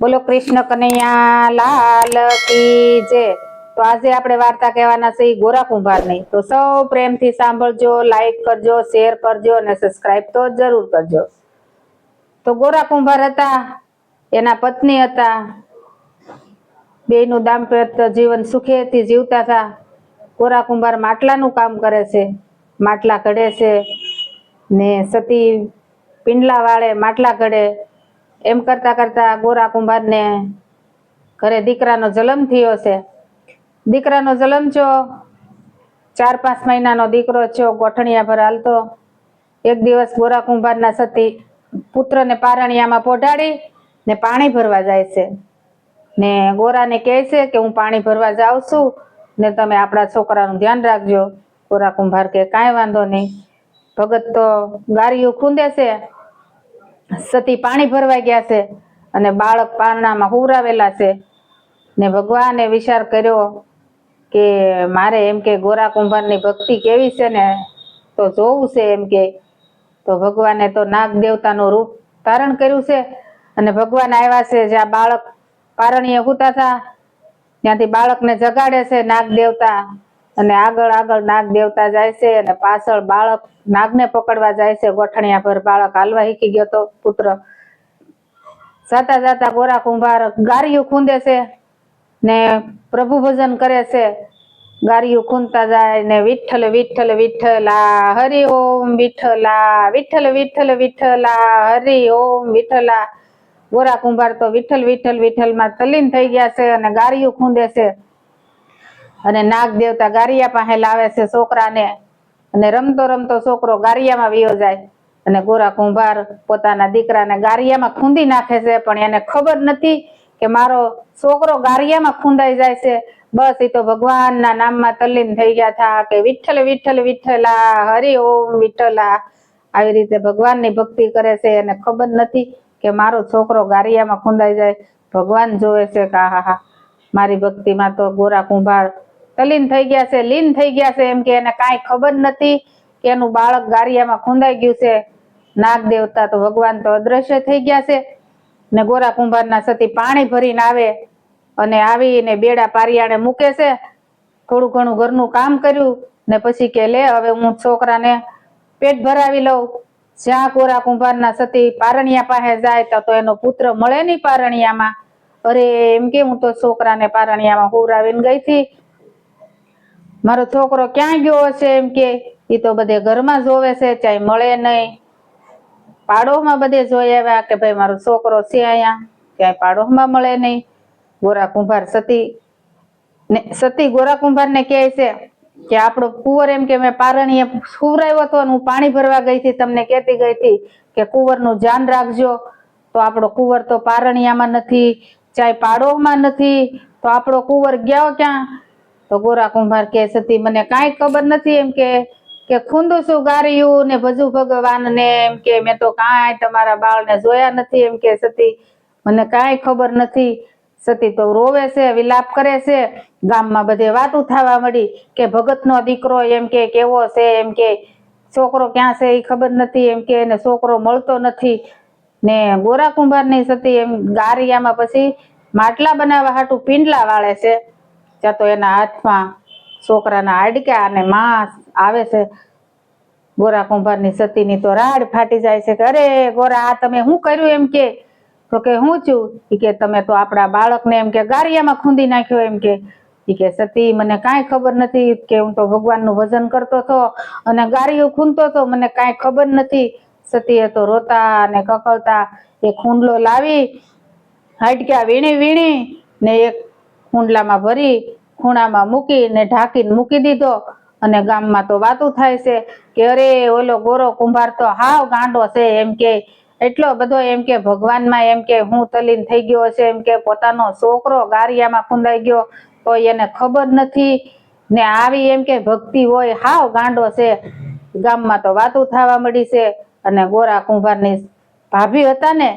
બોલો કૃષ્ણ કનૈયા, લાલ કી જે તો આજે આપણે વાર્તા કહેવાના છે ગોરા કુંભારની. તો સૌ પ્રેમથી સાંભળજો લાઈક કરજો શેર કરજો અને સબસ્ક્રાઇબ તો જરૂર કરજો. તો ગોરા કુંભાર હતા, એના પત્ની હતા. બેનું દાંપત્ય જીવન સુખેથી જીવતા હતા. ગોરા કુંભાર માટલાનું કામ કરે છે, માટલા ઘડે છે ને સતી પિંડલા વાળે માટલા ઘડે. એમ કરતા કરતા ગોરા કુંભારને ઘરે દીકરાનો જન્મ થયો છે. દીકરાનો જન્મ થયો ચાર પાંચ મહિનાનો દીકરો છો ગોઠણિયા પર હાલતો. એક દિવસ ગોરા કુંભારના સતી પુત્રને પારણિયામાં પોઢાડી ને પાણી ભરવા જાય છે. ને ગોરાને કહે છે કે હું પાણી ભરવા જાઉં છું ને તમે આપણા છોકરાનું ધ્યાન રાખજો. ગોરા કુંભાર કે કાંઈ વાંધો નહીં. ભગત તો ગારીઓ ખૂંદે છે. સતી પાણી ભરવા ગયા છે અને બાળક પારણામાં હુવરાવેલા છે. ને ભગવાને વિચાર કર્યો કે મારે એમ કે ગોરા કુંભારની ભક્તિ કેવી છે ને તો જોવું છે એમ કે. તો ભગવાને તો નાગ દેવતાનું રૂપ ધારણ કર્યું છે અને ભગવાન આવ્યા છે જ્યાં બાળક પારણીએ હુતા હતા. ત્યાંથી બાળકને જગાડે છે નાગ દેવતા. અને આગળ આગળ નાગ દેવતા જાય છે અને પાછળ બાળક નાગને પકડવા જાય છે. ગોઠણિયા પર બાળક હાલવા શીખી ગયો તો પુત્ર. જાતા જાતા ગોરા કુંભાર ગારીયું ખૂંદે છે ને પ્રભુ ભજન કરે છે. ગારીયું ખૂંદતા જાય ને વિઠ્ઠલ વિઠ્ઠલ, વિઠ્ઠલા, હરિ ઓમ વિઠ્ઠલા, વિઠ્ઠલ વિઠ્ઠલ, વિઠ્ઠલા, હરિ ઓમ વિઠ્ઠલા. ગોરા કુંભાર તો વિઠ્ઠલ વિઠ્ઠલ, વિઠ્ઠલમાં તલ્લીન થઈ ગયા છે અને ગારીયું ખૂંદે છે. અને નાગ દેવતા ગારિયા પાસે લાવે છે છોકરાને. અને રમતો રમતો છોકરો ગારિયામાં વિયો જાય. અને ગોરા કુંભાર પોતાના દીકરાને ગારિયામાં ખૂંદી નાખે છે, પણ એને ખબર નથી કે મારો છોકરો ગારિયામાં ખૂંદાઈ જાય છે. બસ એ તો ભગવાનના નામમાં તલ્લીન થઈ ગયા હતા કે વિઠ્ઠલ વિઠ્ઠલ, વિઠ્ઠલા, હરિ ઓમ વિઠ્ઠલા. આવી રીતે ભગવાનની ભક્તિ કરે છે, એને ખબર નથી કે મારો છોકરો ગારિયામાં ખૂંદાઈ જાય. ભગવાન જોવે છે કે હા હા મારી ભક્તિમાં તો ગોરા કુંભાર તલીન થઈ ગયા છે, લીન થઈ ગયા છે એમ કે એને કાંઈ ખબર નથી કે એનું બાળક ગારિયામાં ખૂંદાઈ ગયું છે. નાગ દેવતા તો ભગવાન તો અદ્રશ્ય થઈ ગયા છે. ને ગોરા કુંભારના સતી પાણી ભરીને આવે અને આવીને બેડા પારિયાણે મૂકે છે. થોડું ઘણું ઘરનું કામ કર્યું ને પછી કે લે હવે હું છોકરાને પેટ ભરાવી લઉં. જ્યાં ગોરા કુંભારના સતી પારણિયા પાસે જાય તો તો એનો પુત્ર મળે નહીં પારણિયામાં. અરે એમ કે હું તો છોકરાને પારણિયામાં હોરાવીને ગઈ હતી. મારો છોકરો ક્યાં ગયો હશે એમ કે? એ તો બધે ઘરમાં જોવે છે ચાહે મળે નહીં. પાડોમાં બધે જોઈ આવ્યા કે ભાઈ મારો છોકરો છે અહીંયા. ક્યાંય પાડોમાં મળે નહીં. ગોરા કુંભાર સતી ને, સતી ગોરા કુંભાર ને કહે છે કે આપણો કુંવર એમ કે મેં પારણીએ સુવરાયો હતો હું પાણી ભરવા ગઈ હતી. તમને કહેતી ગઈ હતી કે કુંવરનું ધ્યાન રાખજો. તો આપણો કુંવર તો પારણિયામાં નથી ચાહે પાડોમાં નથી. તો આપણો કુંવર ગયો ક્યાં? તો ગોરા કુંભાર કે સતી, મને કાંઈ ખબર નથી એમ કે કે ખૂંદું શું ગાર્યું ને ભજુ ભગવાન ને એમ કે, મેં તો કાંઈ તમારા બાળને જોયા નથી એમ કે સતી. મને કાંઈ ખબર નથી. સતી તો રોવે છે, વિલાપ કરે છે. ગામમાં બધે વાતું થવા મળી કે ભગતનો દીકરો એમ કે, કેવો છે એમ કે, છોકરો ક્યાં છે એ ખબર નથી એમ કે એને છોકરો મળતો નથી. ને ગોરા કુંભારની સતી એમ ગારિયામાં પછી માટલા બનાવવા હાટું પિંડલા વાળે છે. ત્યાં તો એના હાથમાં છોકરાના હાડક્યા અને માસ આવે છે. ગોરા કુંભારની સતીની તો રાડ ફાટી જાય છે કે અરે ગોરા, આ તમે શું કર્યું એમ કે? તો કે હું છું? એ કે તમે તો આપણા બાળકને એમ કે ગારિયામાં ખૂંદી નાખ્યો એમ કે. કે સતી, મને કાંઈ ખબર નથી કે હું તો ભગવાનનું ભજન કરતો હતો અને ગારિયું ખૂંદતો હતો, મને કાંઈ ખબર નથી. સતીએ તો રોતા અને કકળતા, એ ખૂંડલો લાવી, હાડક્યા વીણી વીણી ને એક કુંડલામાં ભરી, ખૂણામાં મૂકીને ઢાંકીને મૂકી દીધો. અને ગામમાં તો વાતું થાય છે કે અરે, ઓલો ગોરો કુંભાર તો હાવ ગાંડો છે એમ કે, એટલો બધો એમ કે ભગવાનમાં એમ કે હું તલીન થઈ ગયો છે એમ કે પોતાનો છોકરો ગારિયામાં ખૂંદાઈ ગયો તો એને ખબર નથી. ને આવી એમ કે ભક્તિ હોય, હાવ ગાંડો છે. ગામમાં તો વાતું થવા મળી છે અને ગોરા કુંભારની ભાભી હતા ને,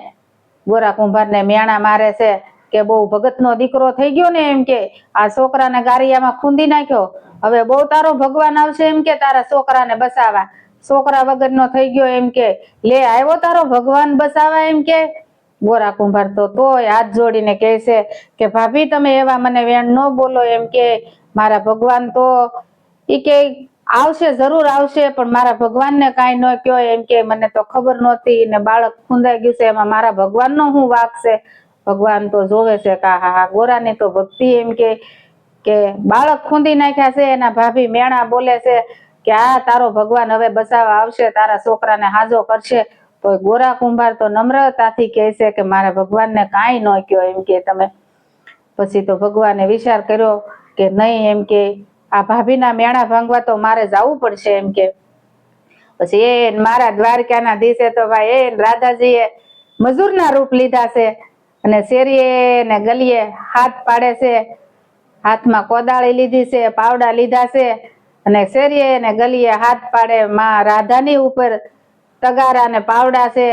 ગોરા કુંભારને મેણા મારે છે. કે બહુ ભગતનો દીકરો થઈ ગયો ને એમ કે, આ છોકરાને ગારિયામાં ખૂંદી નાખ્યો. હવે બહુ તારો ભગવાન આવશે એમ કે, તારા છોકરાને બસાવા. છોકરા વગરનો થઈ ગયો એમ કે, લે, આવ્યો તારો ભગવાન બસાવા એમ કે? ગોરા કુંભાર તો તોય હાથ જોડીને કહે કે, ભાભી, તમે એવા મને વેણ ન બોલો એમ કે, મારા ભગવાન તો ઈ કે આવશે, જરૂર આવશે, પણ મારા ભગવાનને કાંઈ ન કયો એમ કે, મને તો ખબર નહોતી ને બાળક ખૂંદાઈ ગયું છે, એમાં મારા ભગવાનનો હું છે? ભગવાન તો જોવે છે કે હા હા ગોરાની તો ભક્તિ એમ કે કે બાળક ખૂંદી નાખ્યા છે, એના ભાભી મેણા બોલે છે કે, આ તારો ભગવાન હવે બસાવવા આવશે, તારા છોકરાને હાજો કરશે. તો ગોરા કુંભાર તો નમ્રતાથી કહે છે કે, મારા ભગવાનને કાંઈ ન કયો. એમ કે તમે. પછી તો ભગવાને વિચાર કર્યો કે, નહીં, એમ કે, આ ભાભીના મેણા ભાંગવા તો મારે જવું પડશે, એમ કે. પછી એ મારા દ્વારકાના દિવસે તો ભાઈ એ રાધાજીએ મજૂરના રૂપ લીધા છે. અને શેરીએ ને ગલીએ હાથ પાડે છે. હાથમાં કોદાળી લીધી છે, પાવડા લીધા છે અને શેરીએ ને ગલીએ હાથ પાડે માં રાધાની ઉપર તગારા ને પાવડા છે.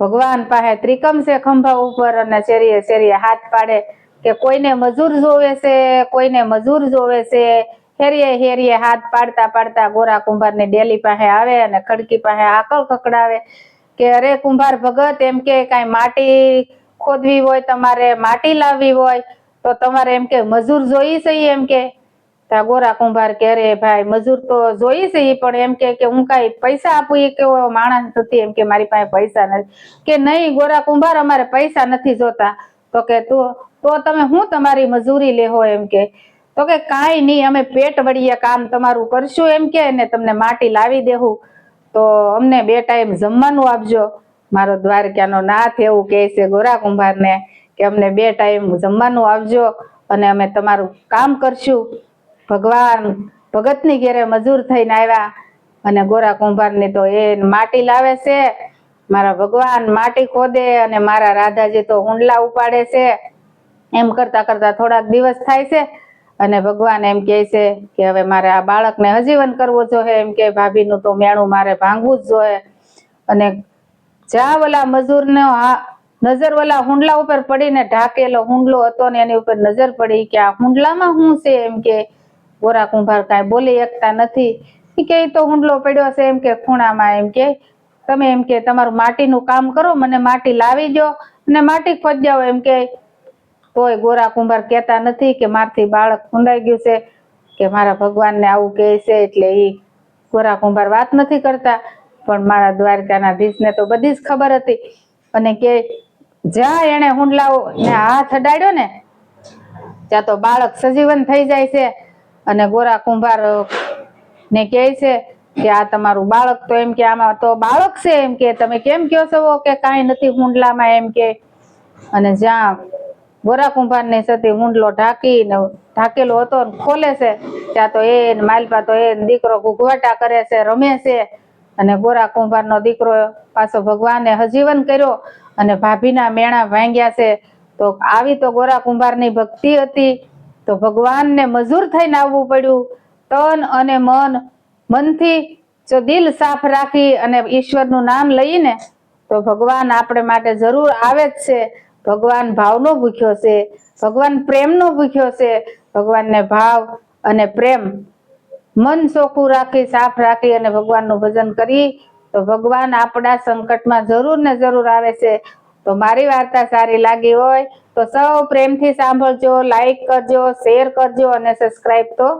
ભગવાન પાસે ત્રિકમ છે ખંભા ઉપર અને શેરીએ શેરીએ હાથ પાડે કે કોઈને મજૂર જોવે છે, કોઈને મજૂર જોવે છે. હેરીએ હેરીએ હાથ પાડતા પાડતા ગોરા કુંભારની ડેલી પાસે આવે અને ખડકી પાસે આકળ કકડાવે કે અરે કુંભાર ભગત, એમ કે કાંઈ માટી ખોદવી હોય, તમારે માટી લાવવી હોય, તો તમારે એમ કે મજૂર જોઈ છે એમ કે. ગોરા કુંભાર કે અરે ભાઈ, મજૂર તો જોઈ છે પણ એમ કે હું કાંઈ પૈસા આપું એ કેવો માણસ નથી, એમ કે મારી પાસે પૈસા નથી. કે નહીં, ગોરા કુંભાર અમારે પૈસા નથી જોતા. તો કે તું, તો તમે હું તમારી મજૂરી લેહો, એમ કે. તો કે કાંઈ નહીં, અમે પેટ વળીએ, કામ તમારું કરશું, એમ કે, ને તમને માટી લાવી દેવું તો અમને બે ટાઈમ જમવાનું આપજો. મારો દ્વારકાનો નાથ એવું કહે છે ગોરા કુંભારને કે અમને બે ટાઈમ જમવાનું આપજો અને અમે તમારું કામ કરશું. ભગવાન ભગતની ઘેરે મજૂર થઈને આવ્યા અને ગોરા કુંભારની તો એ માટી લાવે છે. મારા ભગવાન માટી ખોદે અને મારા રાધાજી તો હુંડલા ઉપાડે છે. એમ કરતા કરતા થોડાક દિવસ થાય છે. અને ભગવાન એમ કહે છે કે હવે મારે આ બાળકને હજીવન કરવો જોઈએ. એમ કે ભાભીનું તો મેણું મારે ભાંગવું જ જોઈએ. અને જ્યાં ઓલા મજૂરનો આ નજર ઓલા હુંડલા ઉપર પડીને ઢાકેલો હુંડલો હતો ને એની ઉપર નજર પડી કે આ હુંડલામાં શું છે? એમ કે ગોરા કુંભાર કાંઈ બોલી શકતા નથી. કે એ તો હુંડલો પડ્યો છે. એમ કે ખૂણામાં. એમ કે તમે એમ કે તમારું માટીનું કામ કરો, મને માટી લાવી દો અને માટી ખોદ જાઓ એમ કે તોય ગોરા કુંભાર કહેતા નથી કે મારથી બાળક ખૂંદાઈ ગયું છે, કે મારા ભગવાનને આવું કહે છે એટલે એ ગોરા કુંભાર વાત નથી કરતા. પણ મારા દ્વારકાના ધીશને તો બધી જ ખબર હતી. અને કે જ્યાં એણે હુંડલાઓ ને હાથ અડાડ્યો ને, ત્યાં તો બાળક સજીવન થઈ જાય છે. અને ગોરા કુંભાર ને કહે છે કે આ તમારું બાળક તો એમ કે આમાં તો બાળક છે એમ કે, તમે કેમ કહો છો કે કાંઈ નથી હુંડલામાં એમ કે. અને જ્યાં ગોરા કુંભારની સતી હુંડલો ઢાંકીને ઢાકેલો હતો ને ખોલે છે. ત્યાં તો એ માલપા તો એ દીકરો ઘૂઘવાટા કરે છે, રમે છે. અને ગોરા કુંભારનો દીકરો પાછો ભગવાને હજીવન કર્યો અને ભાભીના મેણા ભાંગ્યા છે. તો આવી તો ગોરા કુંભારની ભક્તિ હતી. તો ભગવાનને મજૂર થઈને આવવું પડ્યું. તન અને મન મનથી જો દિલ સાફ રાખી અને ઈશ્વરનું નામ લઈને તો ભગવાન આપણે માટે જરૂર આવે જ છે. ભગવાન ભાવનો ભૂખ્યો છે ભગવાન પ્રેમનો ભૂખ્યો છે ભગવાનને ભાવ અને પ્રેમ મન ચોખ્ખું રાખી, સાફ રાખી અને ભગવાનનું ભજન કરી, તો ભગવાન આપણા સંકટમાં જરૂર ને જરૂર આવે છે. તો મારી વાર્તા સારી લાગી હોય, તો સૌ પ્રેમથી સાંભળજો લાઈક કરજો શેર કરજો અને સબસ્ક્રાઈબ તો